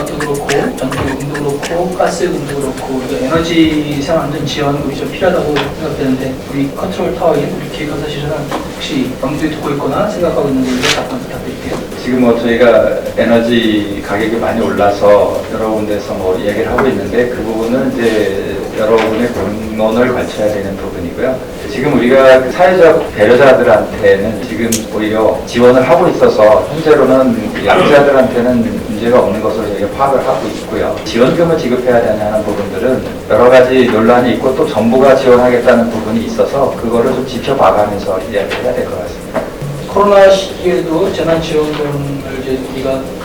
전기값도 그렇고 전기요금도 그렇고 가스요금도 그렇고 이거 에너지 생활안전 지원금이 좀 필요하다고 생각되는데 우리 컨트롤 타워인 우리 기획사실은 혹시 염두에 두고 있거나 생각하고 있는 걸로 답변 부탁드릴게요. 지금 뭐 저희가 에너지 가격이 많이 올라서 여러 군데서 뭐 얘기를 하고 있는데 그 부분은 이제 여러분의 공론을 거쳐야 되는 부분이고요. 지금 우리가 그 사회적 배려자들한테는 지금 오히려 지원을 하고 있어서 현재로는 약자들한테는 문제가 없는 것으로 저희가 파악을 하고 있고요. 지원금을 지급해야 되냐는 부분들은 여러 가지 논란이 있고 또 정부가 지원하겠다는 부분이 있어서 그거를 좀 지켜봐가면서 이야기를 해야 될 것 같습니다. 코로나 시기에도 재난지원금을 이제 우리가 그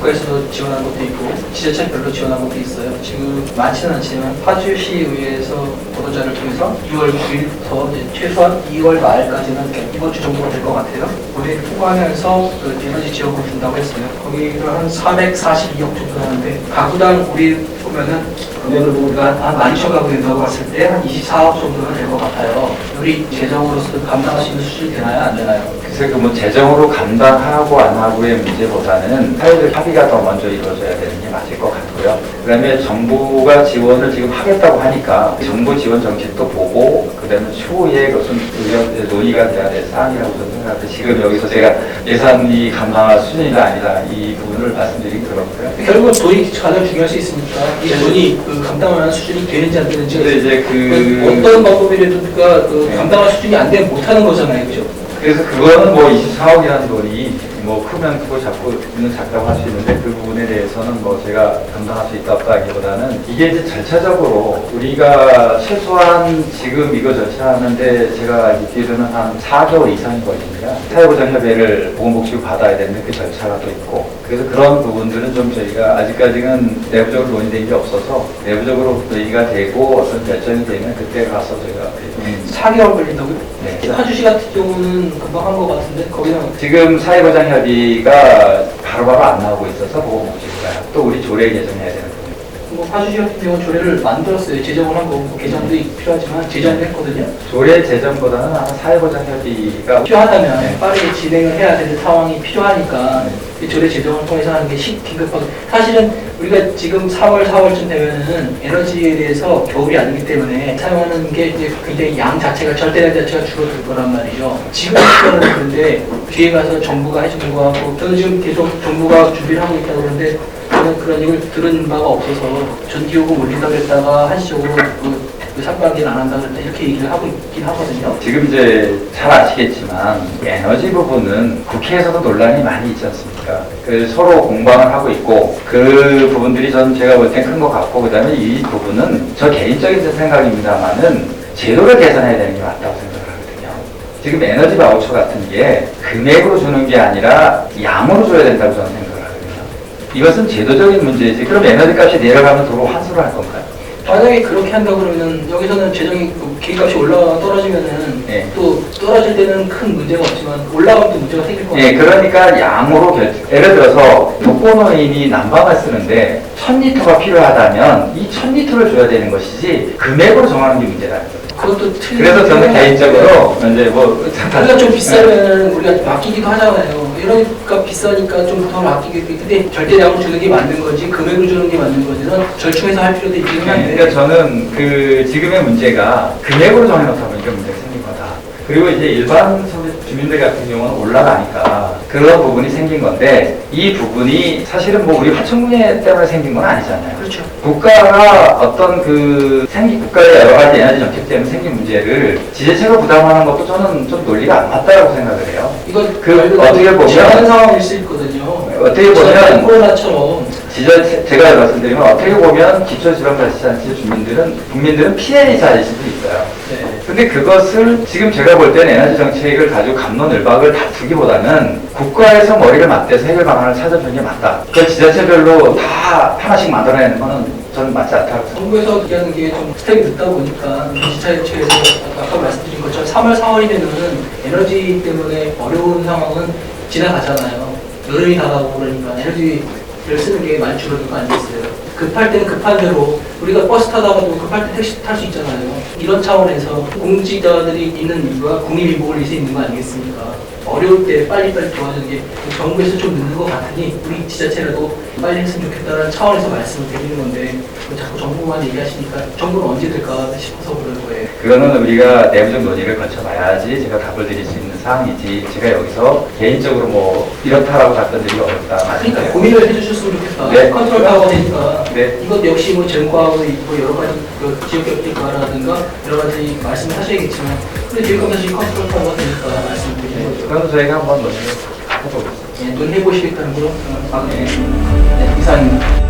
국가에서 지원한 것도 있고 지자체별로 지원한 것도 있어요. 지금 많지는 않지만 파주시의회에서 보도자를 통해서 2월 9일부터 이제 최소한 2월 말까지는 이번 주 정도가 될 것 같아요. 우리 통과하면서 그 에너지 지원금 준다고 했어요. 거기를 한 442억 정도 하는데 가구당 우리 보면은 금액을 보니까 한12,000 가구 된다고 봤을 때 한 24억 정도는 될것 같아요. 우리 재정으로서 감당할 수 있는 수준이 되나요? 안 되나요? 글쎄 그뭐 재정으로 감당하고 안 하고의 문제보다는 사회적 합의가 더 먼저 이루어져야 되는 게 맞을 것 같고요. 그다음에 정부가 지원을 지금 하겠다고 하니까 정부 지원 정책도 보고 그다음에 추후에 그것은 논의가 돼야 될 사안이라고 저는 생각합니다. 지금 여기서 제가 예산이 감당할 수준이다 아니다 이 부분을 말씀드리기 그렇고요. 결국은 돈이 가장 중요할 수 있으니까 이 돈이 그 감당하는 수준이 되는지 안 되는지 근데 이제 그그 어떤 방법이라도 그가 그 네. 감당할 수준이 안 되면 못하는 거잖아요, 그죠? 그래서 그거는 뭐 24억이라는 돈이 뭐 크면 크고 작고는 작다고 할 수 있는데 그 부분에 대해서는 뭐 제가 감당할 수 있다 없다기보다는 이게 이제 절차적으로 우리가 최소한 지금 이거 절차하는데 제가 듣기로는 한 4개월 이상이 걸립니다. 사회보장협의를 보건복지부 받아야 되는데 그 절차가 또 있고 그래서 그런 부분들은 좀 저희가 아직까지는 내부적으로 논의된 게 없어서 내부적으로 논의가 되고 어떤 결정이 되면 그때 가서 좀 4개월 걸린다고요? 네. 파주시 같은 경우는 금방 한 것 같은데 거기는 지금 사회보장 협의가 바로바로 안 나오고 있어서 보건복지부가 또 우리 조례 개정해야 되는. 뭐 파주시 같은 경우는 조례를 만들었어요. 제정을 한 거고 개정도 필요하지만 제정을 했거든요. 조례 제정보다는 아마 사회보장 협의가 필요하다면 네. 빠르게 진행을 해야 되는 상황이 필요하니까 이 조례 제정을 통해서 하는 게 시- 긴급하게 사실은 우리가 지금 3월 4월쯤 되면은 에너지에 대해서 겨울이 아니기 때문에 사용하는 게 이제 굉장히 양 자체가 절대량 자체가 줄어들 거란 말이죠. 지금 시간은 그런데 뒤에 가서 정부가 해주는 거 하고 저는 지금 계속 정부가 준비를 하고 있다고 그러는데 저는 그런 얘기를 들은 바가 없어서 전기요금 올린다고 했다가 한시적으로 그, 그 상반기는 안 한다고 했다 이렇게 얘기를 하고 있긴 하거든요. 지금 이제 잘 아시겠지만 에너지 부분은 국회에서도 논란이 많이 있지 않습니까? 그 서로 공방을 하고 있고 그 부분들이 전 제가 볼 땐 큰 것 같고 그다음에 이 부분은 저 개인적인 생각입니다만은 제도를 개선해야 되는 게 맞다고 하거든요. 지금 에너지 바우처 같은 게 금액으로 주는 게 아니라 양으로 줘야 된다고 저는 하거든요. 이것은 제도적인 문제지. 그럼 에너지 값이 내려가면 도로 환수를 할 건가요? 만약에 그렇게 한다 그러면 여기서는 재정이 그 기값이 올라가 떨어지면은 네. 또 떨어질 때는 큰 문제가 없지만 올라가면 또 문제가 생길 거 예, 같아요. 그러니까 양으로 결 예를 들어서 독거노인이 난방을 쓰는데 1000리터가 필요하다면 이 1000리터를 줘야 되는 것이지 금액으로 정하는 게 문제라는 거죠. 그것도 틀린 그래서 저는. 개인적으로 이제 뭐 우리가 좀 비싸면 우리가 맡기기도 하잖아요. 이러니까 비싸니까 좀 더 맡기기도 해. 근데 절대량으로 주는 게 맞는 건지 금액으로 주는 게 맞는 건지는 절충해서 할 필요도 있긴 네, 한데 그러니까 저는 그 지금의 문제가 금액으로 정해놓다 보니까 문제가 거다. 그리고 이제 일반 주민들 같은 경우는 올라가니까 그런 부분이 생긴 건데 이 부분이 사실은 뭐 우리 화천궁예 때문에 생긴 건 아니잖아요. 그렇죠. 국가가 어떤 그 생기 국가의 여러 가지 에너지 정책 때문에 생긴 문제를 지자체가 부담하는 것도 저는 좀 논리가 안 맞다고 생각을 해요. 이건 그 어떻게 보면- 제한 상황일 수 있거든요. 어떻게 보면 코로나처럼 지자 제가 말씀드리면 어떻게 보면 기초지방자치단체 주민들은 국민들은 피해를 자일 수도 있어요. 네. 근데 그것을 지금 제가 볼 때는 에너지 정책을 가지고 감론을박을 다투기보다는 국가에서 머리를 맞대서 해결 방안을 찾아주는 게 맞다. 그 지자체별로 다 하나씩 만들어내는 거는 저는 맞지 않다고 생각합니다. 정부에서 얘기하는 게 좀 스텝이 늦다 보니까 지자체에서 아까 말씀드린 것처럼 3월, 4월이면은 에너지 때문에 어려운 상황은 지나가잖아요. 여름이 다가오고 그러니까 에너지 를 쓰는 게 많이 줄어든 거 아니겠어요? 급할 때는 급한 대로 우리가 버스 타다가도 급할 때 택시 탈 수 있잖아요. 이런 차원에서 공직자들이 있는 이유가 국민일보를 위해서 있는 거 아니겠습니까? 어려울 때 빨리빨리 도와주는 게 정부에서 좀 늦는 것 같으니 우리 지자체라도 빨리 했으면 좋겠다는 차원에서 말씀을 드리는 건데 뭐 자꾸 정부만 얘기하시니까 정부는 언제 될까 싶어서 그러는 거예요. 그거는 우리가 내부적 논의를 거쳐봐야지 제가 답을 드릴 수 있는 사항이지 제가 여기서 개인적으로 뭐 이렇다라고 답변 드리기 어렵다 그러니까. 고민을 해주셨으면 좋겠다. 네. 컨트롤 타워가 되니까 네. 이것 역시 뭐 전과하고 있고 여러 가지 그 지역격리과라든가 여러 가지 말씀을 하셔야겠지만 근데 지금 다시 컨트롤 타워가 되니까 말씀드리는 거죠. 그럼 저희가 한번 논의를 해보겠습니다. 예, 논의해 보시겠다는 걸로 아, 네. 네, 이상입니다.